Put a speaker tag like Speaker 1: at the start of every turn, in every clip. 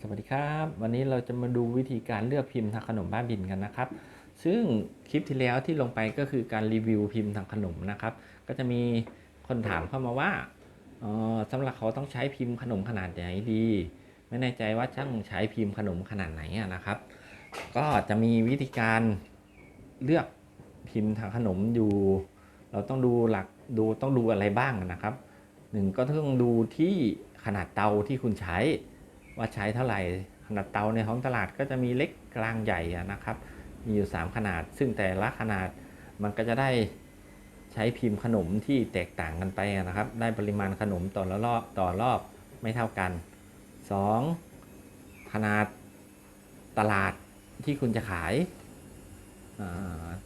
Speaker 1: สวัสดีครับ วันนี้เราจะมาดูวิธีการเลือกพิมพ์ทางขนมบ้าบินกันนะครับ ซึ่งคลิปที่แล้วที่ลงไปก็คือการรีวิวพิมพ์ทางขนมนะครับ ก็จะมีคนถามเข้ามาว่าออสำหรับเขาต้องใช้พิมพ์ขนมขนาดไหนดี ไม่แน่ใจว่าช่างใช้พิมพ์ขนมขนาดไหนนะครับ ก็จะมีวิธีการเลือกพิมพ์ทางขนมอยู่ เราต้องดูหลักดูต้องดูอะไรบ้างนะครับหนึ่งก็ต้องดูที่ขนาดเตาที่คุณใช้ ว่าใช้เท่าไหร่ขนาดเตาในท้องตลาดก็จะมีเล็กกลางใหญ่นะครับ มีอยู่ 3 ขนาด ซึ่งแต่ละขนาดมันก็จะได้ใช้พิมพ์ขนมที่แตกต่างกันไปนะครับ ได้ปริมาณขนมต่อละรอบต่อรอบไม่เท่ากัน 2. ขนาดตลาดที่คุณจะขาย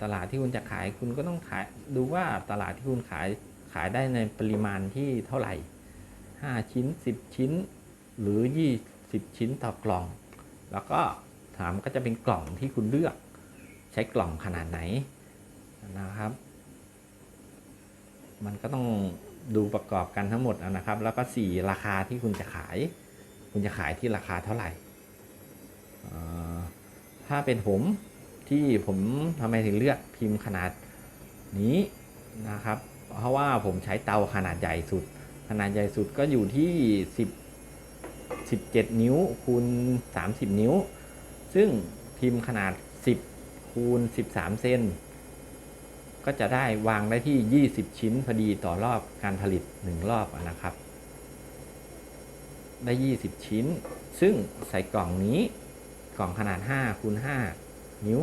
Speaker 1: ตลาดที่คุณจะขายคุณก็ต้องขายดูว่าตลาดที่คุณขายขายได้ในปริมาณที่เท่าไหร่ 5 ชิ้น 10 ชิ้น หรือ 20 ชิ้นต่อกล่อง แล้วก็ถามก็จะเป็นกล่องที่คุณเลือก ใช้กล่องขนาดไหนนะครับ มันก็ต้องดูประกอบกันทั้งหมดนะครับ แล้วก็สี่ราคาที่คุณจะขาย คุณจะขายที่ราคาเท่าไหร่ ถ้าเป็นผมที่ผมทำไมถึงเลือกพิมพ์ขนาดนี้นะครับ เพราะว่าผมใช้เตาขนาดใหญ่สุด ขนาดใหญ่สุดก็อยู่ที่ 10 17 นิ้วคูณ 30 นิ้ว ซึ่งพิมพ์ขนาด 10 คูณ 13 เซนก็จะได้วางได้ที่ 20 ชิ้นพอดีต่อรอบการผลิต 1 รอบนะครับ ได้ 20 ชิ้น ซึ่งใส่กล่องนี้กล่องขนาด5คูณ5นิ้ว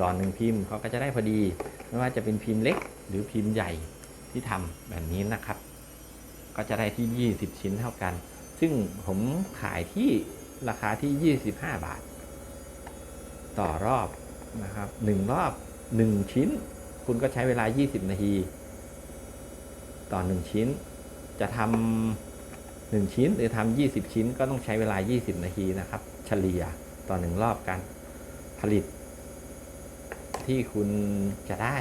Speaker 1: ดอนหนึ่งพิมพ์เขาก็จะได้พอดี ไม่ว่าจะเป็นพิมพ์เล็กหรือพิมพ์ใหญ่ที่ทำแบบนี้นะครับ ก็จะได้ที่ 20 ชิ้นเท่ากัน ซึ่งผมขายที่ราคาที่ 25 บาท ต่อรอบนะครับ1รอบ1ชิ้น คุณก็ใช้เวลา 20 นาที ต่อ1ชิ้น จะทำ1ชิ้นหรือทำ20 ชิ้นก็ต้องใช้เวลา 20 นาทีนะครับ เฉลี่ยต่อ1รอบการผลิต ที่คุณจะได้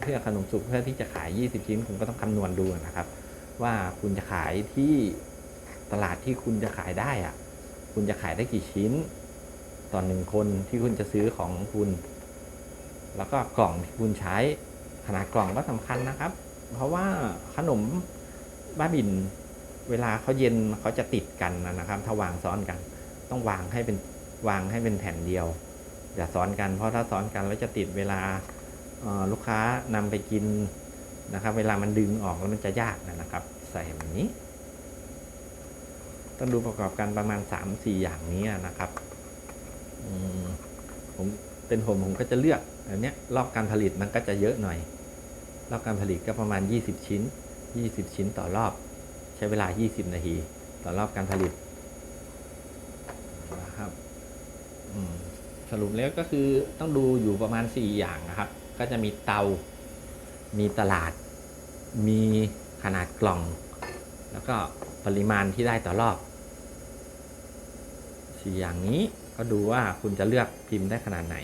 Speaker 1: เพื่อขนมสุกเพื่อที่จะขาย 20 ชิ้น คุณก็ต้องคำนวณดูนะครับ ว่าคุณจะขายที่ ตลาดที่คุณจะขายได้อะคุณจะขายได้กี่ชิ้น ต่อหนึ่งคนที่คุณจะซื้อของคุณ แล้วก็กล่องที่คุณใช้ขนาดกล่องก็สำคัญนะครับ เพราะว่าขนมบ้าบินเวลาเขาเย็นเขาจะติดกันนะครับ ถ้าวางซ้อนกัน ต้องวางให้เป็นวางให้เป็นแผ่นเดียว อย่าซ้อนกันเพราะถ้าซ้อนกันแล้วจะติดเวลาลูกค้านำไปกินนะครับ เวลามันดึงออกแล้วมันจะยากนะครับ ใส่แบบนี้ ต้องดูประกอบกันประมาณ 3-4 อย่างนี้นะครับผมเป็นผมผมก็จะเลือกอันนี้รอบการผลิตมันก็จะเยอะหน่อย รอบการผลิตก็ประมาณ 20 ชิ้น 20 ชิ้นต่อรอบ ใช้เวลา 20 นาที ต่อรอบการผลิตนะครับสรุปแล้วก็คือต้องดูอยู่ประมาณ 4 อย่างนะครับ ก็จะมีเตา มีตลาด มีขนาดกล่อง แล้วก็ปริมาณที่ได้ต่อรอบ สี่อย่างนี้ก็ดูว่าคุณจะเลือกพิมพ์ได้ขนาดไหน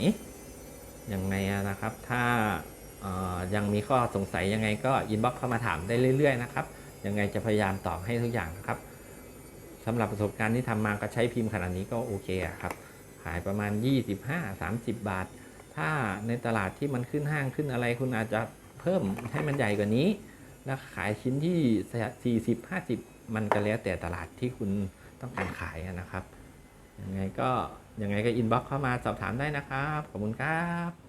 Speaker 1: ยังไงนะครับ ถ้ายังมีข้อสงสัยยังไงก็อินบ็อกเข้ามาถามได้เรื่อย ๆ นะครับ ยังไงจะพยายามตอบให้ทุกอย่างนะครับสำหรับประสบการณ์ที่ทำมาก็ใช้พิมพ์ขนาดนี้ก็โอเคครับ ขายประมาณ 25-30 บาท ถ้าในตลาดที่มันขึ้นห้างขึ้นอะไรคุณอาจจะเพิ่มให้มันใหญ่กว่านี้ แล้วขายชิ้นที่ 40 50 มันก็แล้วแต่ตลาดที่คุณต้องการขายนะครับ ยังไงก็ยังไงก็อินบ็อกเข้ามาสอบถามได้นะครับ ขอบคุณครับ